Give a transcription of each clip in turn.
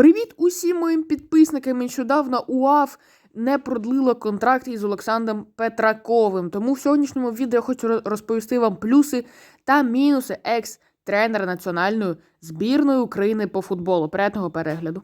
Привіт усім моїм підписникам. Нещодавно УАФ не продлило контракт із Олександром Петраковим. Тому в сьогоднішньому відео я хочу розповісти вам плюси та мінуси екс-тренера національної збірної України по футболу. Приятного перегляду.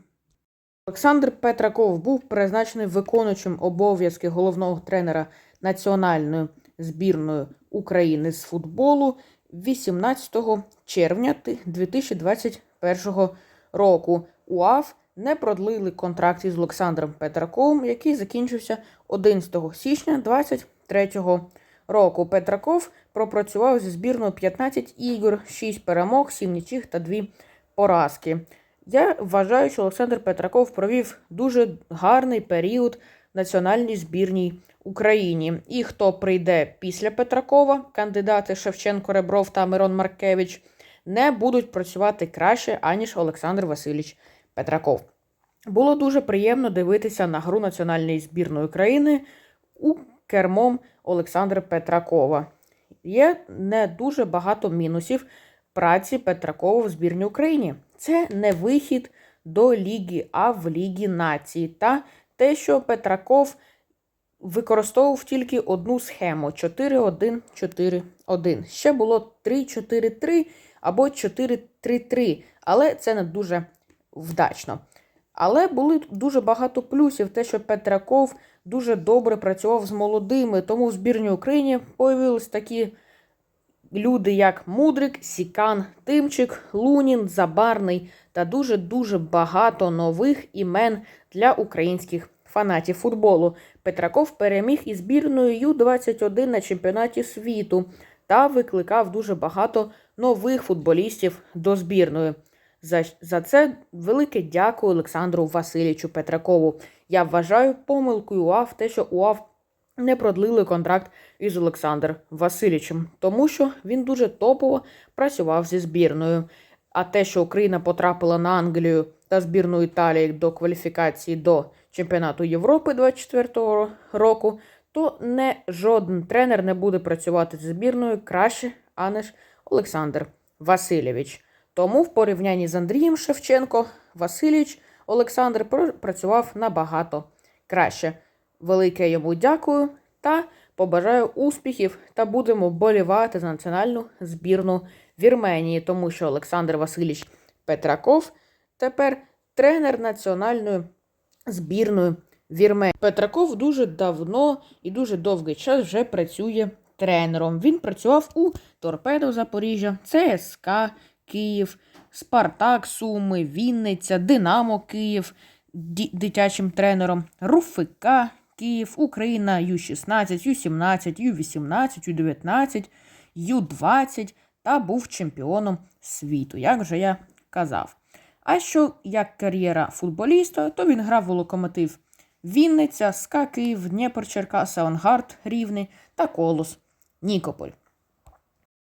Олександр Петраков був призначений виконуючим обов'язки головного тренера національної збірної України з футболу 18 червня ти- 2021 року. УАФ не продлили контракт із Олександром Петраковим, який закінчився 11 січня 2023 року. Петраков пропрацював зі збірною 15 ігор, 6 перемог, 7 нічих та 2 поразки. Я вважаю, що Олександр Петраков провів дуже гарний період в національній збірній Україні. І хто прийде після Петракова, кандидати Шевченко Ребров та Мирон Маркевич, не будуть працювати краще, аніж Олександр Васильович Петраков. Було дуже приємно дивитися на гру національної збірної країни у кермом Олександра Петракова. Є не дуже багато мінусів праці Петракова в збірній Україні. Це не вихід до Ліги А в Лігі націй та те, що Петраков використовував тільки одну схему 4-1-4-1. Ще було 3-4-3 або 4-3-3, але це не дуже вдачно. Але були дуже багато плюсів, те, що Петраков дуже добре працював з молодими, тому в збірній Україні появились такі люди, як Мудрик, Сікан, Тимчик, Лунін, Забарний та дуже-дуже багато нових імен для українських фанатів футболу. Петраков переміг із збірною Ю-21 на чемпіонаті світу та викликав дуже багато нових футболістів до збірної. За, за це велике дякую Олександру Васильовичу Петракову. Я вважаю помилкою УАФ те, що УАФ не продлили контракт із Олександром Васильовичем, тому що він дуже топово працював зі збірною. А те, що Україна потрапила на Англію та збірну Італії до кваліфікації до чемпіонату Європи 24-го року, то не жоден тренер не буде працювати з збірною краще, аніж Олександр Васильович. Тому в порівнянні з Андрієм Шевченко Васильович Олександр пр- працював набагато краще. Велике йому дякую та побажаю успіхів та будемо вболівати за національну збірну Вірменії, тому що Олександр Васильович Петраков тепер тренер національної збірної Вірменії. Петраков дуже давно і дуже довгий час вже працює тренером. Він працював у Торпедо Запоріжжя, ЦСКА Київ, Спартак Суми, Вінниця, Динамо Київ дитячим тренером, Руфика Київ, Україна Ю-16, Ю-17, Ю-18, Ю-19, Ю-20 та був чемпіоном світу, як вже я казав. А що як кар'єра футболіста, то він грав у локомотив Вінниця, СКА Київ, Дніпр Черкаса, Авангард Рівне та Колос Нікополь.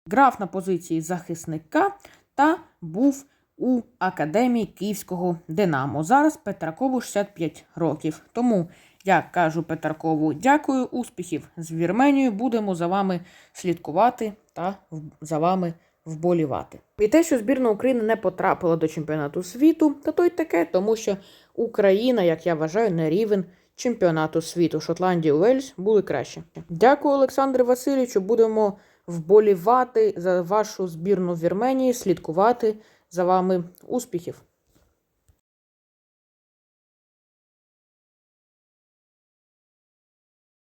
Грав на позиції захисника та був у академії Київського Динамо. Зараз Петракову 65 років. Тому я кажу Петракову дякую, успіхів з Вірменією. Будемо за вами слідкувати та за вами вболівати. І те, що збірна України не потрапила до чемпіонату світу, та то й таке, тому що Україна, як я вважаю, на рівень чемпіонату світу. Шотландія Уельс були краще. Дякую, Олександру Васильовичу. Будемо вболівати за вашу збірну в Вірменії, слідкувати за вами. Успіхів!